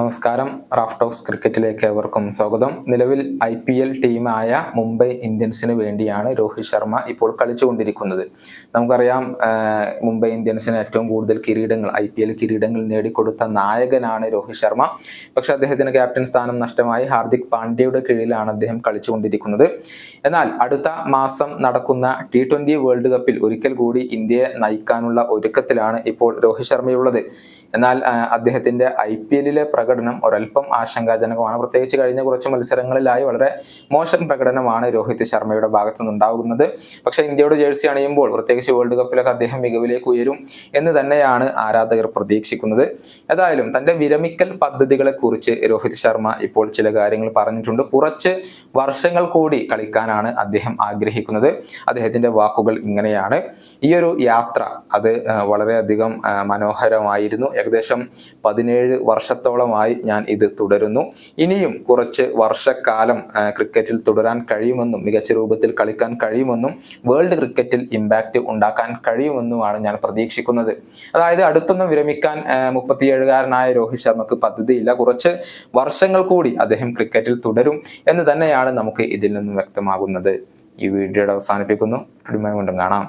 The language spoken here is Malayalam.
നമസ്കാരം. റാഫ് ടോക്സ് ക്രിക്കറ്റിലേക്ക് ഏവർക്കും സ്വാഗതം. നിലവിൽ ഐ പി എൽ ടീമായ മുംബൈ ഇന്ത്യൻസിന് വേണ്ടിയാണ് രോഹിത് ശർമ്മ ഇപ്പോൾ കളിച്ചുകൊണ്ടിരിക്കുന്നത്. നമുക്കറിയാം മുംബൈ ഇന്ത്യൻസിന് ഏറ്റവും കൂടുതൽ കിരീടങ്ങൾ ഐ പി എൽ കിരീടങ്ങൾ നേടിക്കൊടുത്ത നായകനാണ് രോഹിത് ശർമ്മ. പക്ഷെ അദ്ദേഹത്തിന് ക്യാപ്റ്റൻ സ്ഥാനം നഷ്ടമായി ഹാർദിക് പാണ്ഡ്യയുടെ കീഴിലാണ് അദ്ദേഹം കളിച്ചുകൊണ്ടിരിക്കുന്നത്. എന്നാൽ അടുത്ത മാസം നടക്കുന്ന ടി ട്വന്റി വേൾഡ് കപ്പിൽ ഒരിക്കൽ കൂടി ഇന്ത്യയെ നയിക്കാനുള്ള ഒരുക്കത്തിലാണ് ഇപ്പോൾ രോഹിത് ശർമ്മയുള്ളത്. എന്നാൽ അദ്ദേഹത്തിന്റെ ഐ പി എല്ലിലെ പ്രകടനം ഒരല്പം ആശങ്കാജനകമാണ്. പ്രത്യേകിച്ച് കഴിഞ്ഞ കുറച്ച് മത്സരങ്ങളിലായി വളരെ മോശം പ്രകടനമാണ് രോഹിത് ശർമ്മയുടെ ഭാഗത്തു നിന്നുണ്ടാകുന്നത് പക്ഷേ ഇന്ത്യയുടെ ജേഴ്സി അണിയുമ്പോൾ പ്രത്യേകിച്ച് വേൾഡ് കപ്പിലൊക്കെ അദ്ദേഹം മികവിലേക്ക് ഉയരും എന്ന് തന്നെയാണ് ആരാധകർ പ്രതീക്ഷിക്കുന്നത്. ഏതായാലും തന്റെ വിരമിക്കൽ പദ്ധതികളെ കുറിച്ച് രോഹിത് ശർമ്മ ഇപ്പോൾ ചില കാര്യങ്ങൾ പറഞ്ഞിട്ടുണ്ട്. കുറച്ച് വർഷങ്ങൾ കൂടി കളിക്കാനാണ് അദ്ദേഹം ആഗ്രഹിക്കുന്നത്. അദ്ദേഹത്തിന്റെ വാക്കുകൾ ഇങ്ങനെയാണ്. ഈ ഒരു യാത്ര അത് വളരെയധികം മനോഹരമായിരുന്നു. ഏകദേശം പതിനേഴ് വർഷത്തോളമായി ഞാൻ ഇത് തുടരുന്നു. ഇനിയും കുറച്ച് വർഷക്കാലം ക്രിക്കറ്റിൽ തുടരാൻ കഴിയുമെന്നും മികച്ച രൂപത്തിൽ കളിക്കാൻ കഴിയുമെന്നും വേൾഡ് ക്രിക്കറ്റിൽ ഇമ്പാക്റ്റ് ഉണ്ടാക്കാൻ കഴിയുമെന്നുമാണ് ഞാൻ പ്രതീക്ഷിക്കുന്നത്. അതായത് അടുത്തൊന്നും വിരമിക്കാൻ മുപ്പത്തിയേഴുകാരനായ രോഹിത് ശർമ്മക്ക് പദ്ധതിയില്ല. കുറച്ച് വർഷങ്ങൾ കൂടി അദ്ദേഹം ക്രിക്കറ്റിൽ തുടരും എന്ന് തന്നെയാണ് നമുക്ക് ഇതിൽ നിന്നും വ്യക്തമാകുന്നത്. ഈ വീഡിയോയുടെ അവസാനിപ്പിക്കുന്നു. കൊണ്ടും കാണാം.